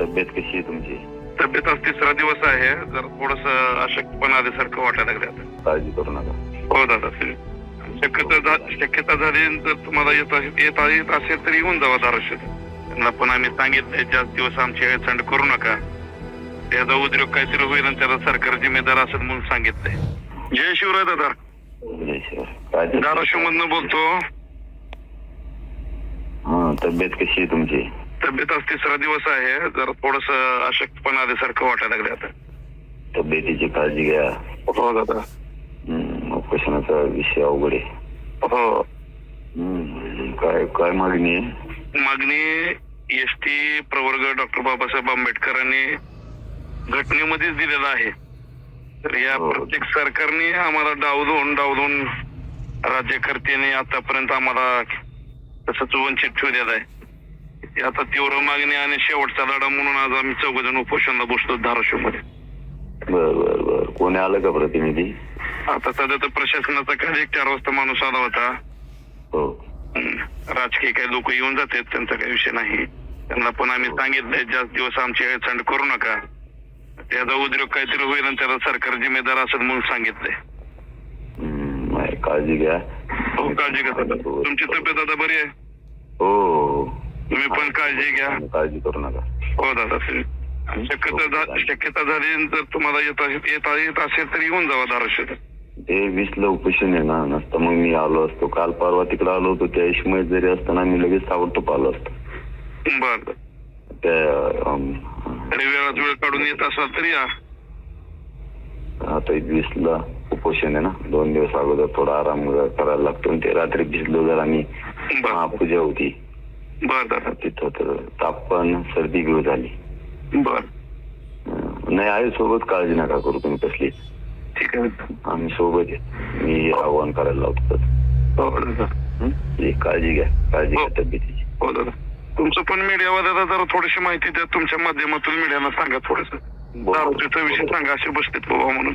तब्येत कशी आहे तुमची? तब्येत आज तिसरा दिवस आहे. जर थोडस अशक्तपणा आल्यासारखं वाटायला लागले आता. काळजी करू नका. हो दादा शक्यता झा- शक्यता झाली जर तुम्हाला येत असेल येत येत असेल तर येऊन जावा धाराशिव. त्यांना पण आम्ही सांगितलंय जास्त दिवस आमची हेळसांड करू नका. त्याचा उद्योग काहीतरी होईल आणि त्याला सरकार जिम्मेदार असेल म्हणून सांगितलंय. जय शिवराय दादा. जय शिवाय काळजी धाराशिव मधनं बोलतो. हा तब्येत कशी आहे तुमची? तब्येत आज तिसरा दिवस आहे. जरा थोडस अशक्तपणा आल्यासारखं वाटायला लागले आता. तब्येतीची काळजी घ्या. हो दादा. हम्म, उपोषणाचा विषय अवघड आहे. हो. हम्म, काय काय मागणी आहे? मागणी एस टी प्रवर्ग डॉक्टर बाबासाहेब आंबेडकरांनी घटनेमध्येच दिलेला आहे. तर या हो. प्रत्येक सरकारने आम्हाला डावलून डावलून राज्यकर्त्याने आतापर्यंत आम्हाला तसंच वंचित ठेवलेलं आहे. आता तीव्र मागणी आणि शेवटचा लढा म्हणून आज आम्ही चौघ जण उपोषणाला बसतो धाराशिवमध्ये बर बर बर. कोणी आलं का प्रतिनिधी? आता सध्या तर प्रशासनाचा काही एक चार वाजता माणूस आला होता. हो. हम्म. राजकीय काही लोक येऊन जातात त्यांचा काही विषय नाही. त्यांना पण आम्ही सांगितलंय जास्त दिवस आमची हेळसांड करू नका. त्याचा उद्योग काहीतरी होईल आणि त्याला सरकार जिम्मेदार असेल म्हणून सांगितलंय. हम्म, नाही, काळजी घ्या. हो काळजी घ्या. तुमची तब्येत आता बरी आहे? हो. तुम्ही पण काळजी घ्या. काळजी करू नका. हो दादा. शक्यता झा- शक्यता झाली जर तुम्हाला येत असेल येत येत असेल तर येऊन जावा धाराशिव ते वीसला उपोषण आहे ना नसतं मग मी आलो असतो. काल परवा तिकडे आलो होतो त्या इशमय जरी असताना मी लगेच ताबडतोब आलो असतो. बर. त्या अम, तरी वेळात वेळ काढून येत असाल तर या. आता वीसला उपोषण आहे ना दोन दिवस अगोदर थोडा आराम करायला लागतो. आणि ते रात्री भिजलो जर आम्ही बर. महापूजा होती. बर. दादा तिथं तर तापण सर्दी घेऊ झाली. बर. नाही आहे सोबत काळजी नका करू तुम्ही कसली ठीक आहे. आम्ही सोबत आहे. मी आव्हान करायला लावतो हो दादा हं? जी, काळजी घ्या. काळजी हो. घ्या तब्येतीची. हो दादा तुमचं पण मीडियावाल्याला जरा थोडीशी माहिती द्या. तुमच्या माध्यमातून मीडियाला सांगा थोडस. दारूचा विषय सांगा. असे बसतेत बाबा म्हणून.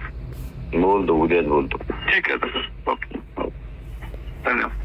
बोलतो उद्याच बोलतो. ठीक आहे दादा. ओके. हो. धन्यवाद.